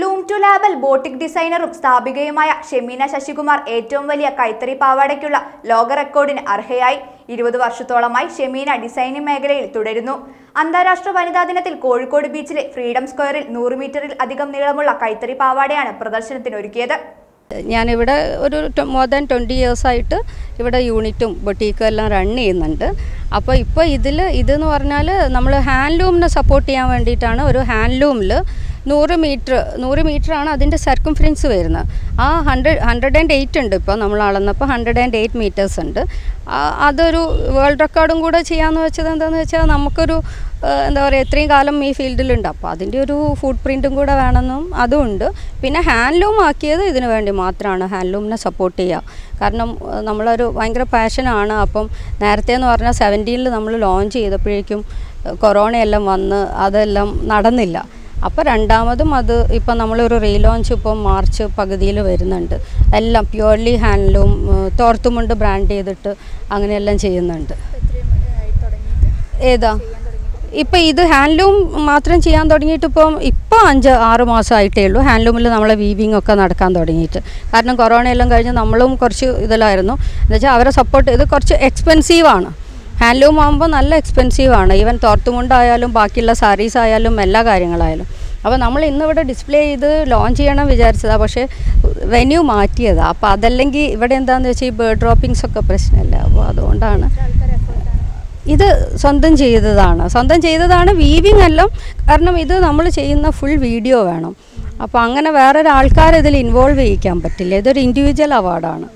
Loom to label boutique ഡിസൈനറും സ്ഥാപികയുമായ ഷെമീന ശശികുമാർ ഏറ്റവും വലിയ കൈത്തറി പാവാടയ്ക്കുള്ള ലോക റെക്കോർഡിന് അർഹയായി. ഇരുപത് വർഷത്തോളമായി ഷെമീന ഡിസൈനിങ് മേഖലയിൽ തുടരുന്നു. അന്താരാഷ്ട്ര വനിതാ ദിനത്തിൽ കോഴിക്കോട് ബീച്ചിലെ ഫ്രീഡം സ്ക്വയറിൽ നൂറ് മീറ്ററിൽ അധികം നീളമുള്ള കൈത്തറി പാവാടയാണ് പ്രദർശനത്തിനൊരുക്കിയത്. ഞാനിവിടെ ഒരു മോർ ദാൻ ട്വന്റി ഇയേഴ്സായിട്ട് ഇവിടെ യൂണിറ്റും ബൊട്ടീക്കും എല്ലാം റൺ ചെയ്യുന്നുണ്ട്. അപ്പോൾ ഇപ്പോൾ ഇതിൽ ഇതെന്ന് പറഞ്ഞാൽ നമ്മൾ ഹാൻഡ്ലൂമിനെ സപ്പോർട്ട് ചെയ്യാൻ വേണ്ടിയിട്ടാണ് ഒരു ഹാൻഡ്ലൂമിൽ നൂറ് മീറ്റർ നൂറ് മീറ്ററാണ് അതിന്റെ സർക്കംഫറൻസ് വരുന്നത്. ആ ഹൺഡ്രഡ് ഹൺഡ്രഡ് ആൻഡ് എയ്റ്റ് ഉണ്ട് ഇപ്പോൾ നമ്മൾ അളന്നപ്പോൾ ഹൺഡ്രഡ് ആൻഡ് എയ്റ്റ് മീറ്റേഴ്സ് ഉണ്ട്. അതൊരു വേൾഡ് റെക്കോർഡും കൂടെ ചെയ്യാമെന്ന് വെച്ചത് എന്താണെന്ന് വെച്ചാൽ നമുക്കൊരു എന്താ പറയുക ഇത്രയും കാലം ഈ ഫീൽഡിലുണ്ട് അപ്പോൾ അതിന്റെ ഒരു ഫുഡ് പ്രിന്റും കൂടെ വേണമെന്നും അതുമുണ്ട് പിന്നെ ഹാൻഡ്ലൂം ആക്കിയത് ഇതിനു വേണ്ടി മാത്രമാണ് ഹാൻഡ്ലൂമിനെ സപ്പോർട്ട് ചെയ്യുക. കാരണം നമ്മളൊരു ഭയങ്കര പാഷനാണ് അപ്പം നേരത്തെ എന്ന് പറഞ്ഞാൽ സെവന്റീനിൽ നമ്മൾ ലോഞ്ച് ചെയ്തപ്പോഴേക്കും കൊറോണയെല്ലാം വന്ന് അതെല്ലാം നടന്നില്ല. അപ്പോൾ രണ്ടാമതും അത് ഇപ്പം നമ്മളൊരു റീലോഞ്ച് ഇപ്പം മാർച്ച് പകുതിയിൽ വരുന്നുണ്ട്. എല്ലാം പ്യുവർലി ഹാൻഡ്ലൂം തോർത്തുമുണ്ട് ബ്രാൻഡ് ചെയ്തിട്ട് അങ്ങനെയെല്ലാം ചെയ്യുന്നുണ്ട്. ഏതാ? ഇപ്പം ഇത് ഹാൻഡ്ലൂം മാത്രം ചെയ്യാൻ തുടങ്ങിയിട്ട് ഇപ്പം ഇപ്പോൾ അഞ്ച് ആറ് മാസമായിട്ടേ ഉള്ളൂ ഹാൻഡ്ലൂമിൽ നമ്മളെ വീവിങ് ഒക്കെ നടക്കാൻ തുടങ്ങിയിട്ട്. കാരണം കൊറോണ എല്ലാം കഴിഞ്ഞ് നമ്മളും കുറച്ച് ഇതിലായിരുന്നു. എന്നുവെച്ചാൽ അവരെ സപ്പോർട്ട് ചെയ്ത് കുറച്ച് എക്സ്പെൻസീവാണ് ഹാൻഡ്ലൂം ആകുമ്പോൾ നല്ല എക്സ്പെൻസീവ് ആണ്. ഈവൻ തോർത്തുമുണ്ടായാലും ബാക്കിയുള്ള സാരീസ് ആയാലും എല്ലാ കാര്യങ്ങളായാലും. അപ്പോൾ നമ്മൾ ഇന്നിവിടെ ഡിസ്പ്ലേ ചെയ്ത് ലോഞ്ച് ചെയ്യണം വിചാരിച്ചതാണ് പക്ഷേ വെന്യൂ മാറ്റിയതാണ് അപ്പോൾ അതല്ലെങ്കിൽ ഇവിടെ എന്താണെന്ന് വെച്ചാൽ ഈ ബേർഡ് ഡ്രോപ്പിങ്സ് ഒക്കെ പ്രശ്നമല്ല അപ്പോൾ അതുകൊണ്ടാണ് ഇത് സ്വന്തം ചെയ്തതാണ്. സ്വന്തം ചെയ്തതാണ് വീവിങ് എല്ലാം. കാരണം ഇത് നമ്മൾ ചെയ്യുന്ന ഫുൾ വീഡിയോ വേണം. അപ്പോൾ അങ്ങനെ വേറൊരാൾക്കാരെ ഇതിൽ ഇൻവോൾവ് ചെയ്യിക്കാൻ പറ്റില്ല. ഇതൊരു ഇൻഡിവിജ്വൽ അവാർഡാണ്